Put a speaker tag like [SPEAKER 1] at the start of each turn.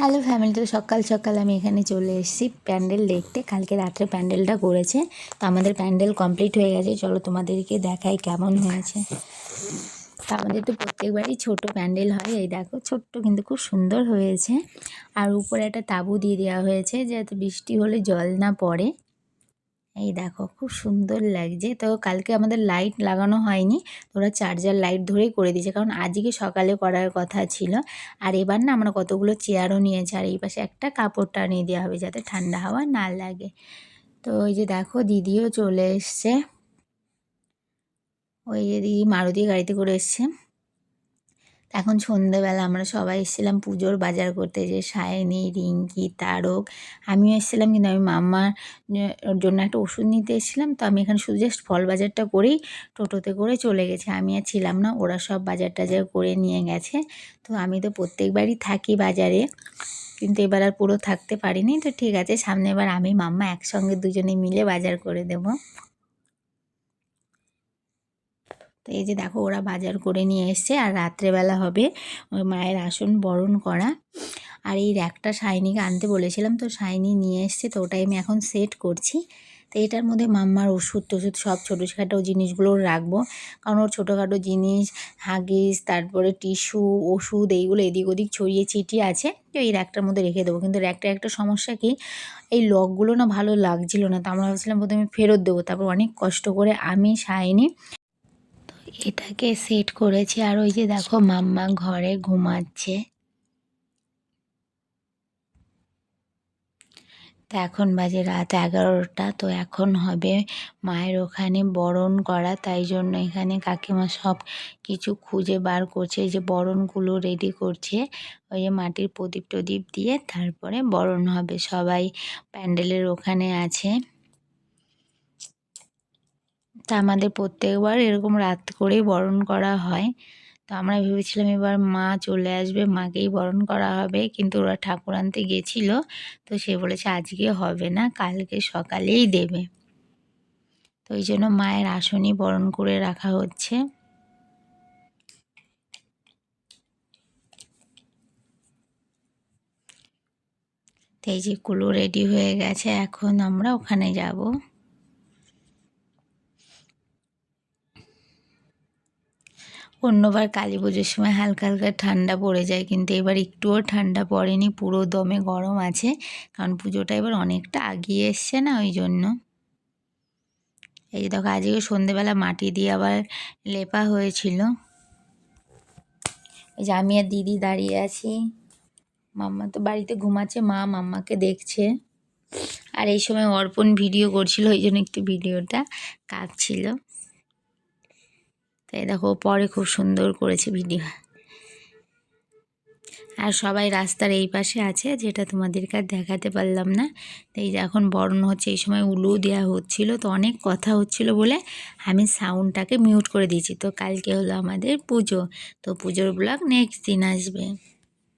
[SPEAKER 1] Hello family তো সকাল সকাল আমি এখানে চলে এসেছি প্যান্ডেল দেখতে। কালকে রাত্রে প্যান্ডেলটা করেছে। তো আমাদের প্যান্ডেল কমপ্লিট হয়ে গেছে। চলো তোমাদেরকে দেখাই কেমন হয়েছে। তো আমাদের তো প্রত্যেকবারই ছোট প্যান্ডেল হয়। এই দেখো, ছোট্ট কিন্তু খুব সুন্দর হয়েছে। আর উপরে একটা তাঁবু দিয়ে দেওয়া হয়েছে, যাতে বৃষ্টি হলে জল না পড়ে। এই দেখো, খুব সুন্দর লাগছে। তো কালকে আমাদের লাইট লাগানো হয়নি ওরা চার্জার লাইট ধরেই করে দিয়েছে, কারণ আজকে সকালে করার কথা ছিল। আর এবার না আমরা কতগুলো চেয়ারও নিয়েছি, আর এই পাশে একটা কাপড় টানিয়ে দেওয়া হবে যাতে ঠান্ডা হাওয়া না লাগে। তো ওই যে দেখো, দিদিও চলে এসছে। ওই যে দিদি মারুতি গাড়িতে করে এসছে। এখন সন্ধেবেলা আমরা সবাই এসেছিলাম পুজোর বাজার করতে, যে সায়নী, রিঙ্কি, তারক। আমিও এসেছিলাম, কিন্তু আমি মাম্মার জন্য একটা ওষুধ নিতে এসেছিলাম। তো আমি এখানে শুধু জাস্ট ফল বাজারটা করেই টোটোতে করে চলে গেছে। আমি আর ছিলাম না, ওরা সব বাজার টাজার করে নিয়ে গেছে। তো আমি তো প্রত্যেকবারই থাকি বাজারে, কিন্তু এবার আর পুরো থাকতে পারিনি। তো ঠিক আছে, সামনে এবার আমি, মাম্মা একসঙ্গে দুজনে মিলে বাজার করে দেবো। তো এই যে দেখো ওরা বাজার করে নিয়ে এসছে আর রাত্রেবেলা হবে ওই মায়ের আসন বরণ করা। আর এই র্যাকটা শাইনিকে আনতে বলেছিলাম, তো শাইনি নিয়ে এসছে, তো ওটাই আমি এখন সেট করছি। তো এটার মধ্যে মাম্মার ওষুধ টষুধ সব ছোটো ছোটোখাটো জিনিসগুলো রাখব। কারণ ওর ছোটোখাটো জিনিস, হাগিস, তারপরে টিস্যু, ওষুধ, এইগুলো এদিক ওদিক ছড়িয়ে ছিটিয়ে আছে, তো এই র্যাকটার মধ্যে রেখে দেবো। কিন্তু র্যাকটা একটা সমস্যা কি, এই লকগুলো না ভালো লাগছিল না, তো আমরা ভাবছিলাম প্রথমে ফেরত দেবো। তারপর অনেক কষ্ট করে আমি, শাইনি এটাকে সেট করেছি। আর ওই যে দেখো মাম্মা ঘরে ঘুমাচ্ছে। তো এখন বাজে রাত এগারোটা, তো এখন হবে মায়ের ওখানে বরণ করা। তাই জন্য এখানে কাকিমা সব কিছু খুঁজে বার করছে। যে বরণগুলো রেডি করছে। ওই যে মাটির প্রদীপ টদীপ দিয়ে তারপরে বরণ হবে। সবাই প্যান্ডেলের ওখানে আছে। তা আমাদের প্রত্যেকবার এরকম রাত করেই বরণ করা হয়। তো আমরা ভেবেছিলাম এবার মা চলে আসবে, মাকেই বরণ করা হবে, কিন্তু ওরা ঠাকুর আনতে গেছিল। তো সে বলেছে, আজকে হবে না, কালকে সকালেই দেবে। তো ওই জন্য মায়ের আসনই বরণ করে রাখা হচ্ছে। তো এই যে কুলো রেডি হয়ে গেছে, এখন আমরা ওখানে যাব। অন্যবার কালী পুজোর সময় হালকা হালকা ঠান্ডা পড়ে যায়, কিন্তু এবার একটুও ঠান্ডা পড়েনি, পুরো দমে গরম আছে। কারণ পুজোটা এবার অনেকটা আগিয়ে এসছে না ওই জন্য। এই যে দেখো, আজকে সন্ধেবেলা মাটি দিয়ে আবার লেপা হয়েছিল। ওই যে আমি আর দিদি দাঁড়িয়ে আছি। মাম্মা তো বাড়িতে ঘুমাচ্ছে, মা মাম্মাকে দেখছে। আর এই সময় অর্পণ ভিডিও করছিল, ওই জন্য একটু ভিডিওটা কাঁদছিল তাই দেখো পরে খুব সুন্দর করেছে ভিডিও। আর সবাই রাস্তার এই পাশে আছে, যেটা তোমাদেরকে আর দেখাতে পারলাম না। তাই এখন বরণ হচ্ছে, এই সময় উলু দেওয়া হচ্ছিল, তো অনেক কথা হচ্ছিল বলে আমি সাউন্ডটাকে মিউট করে দিয়েছি। তো কালকে হলো আমাদের পুজো, তো পুজোর ব্লগ নেক্সট দিন আসবে।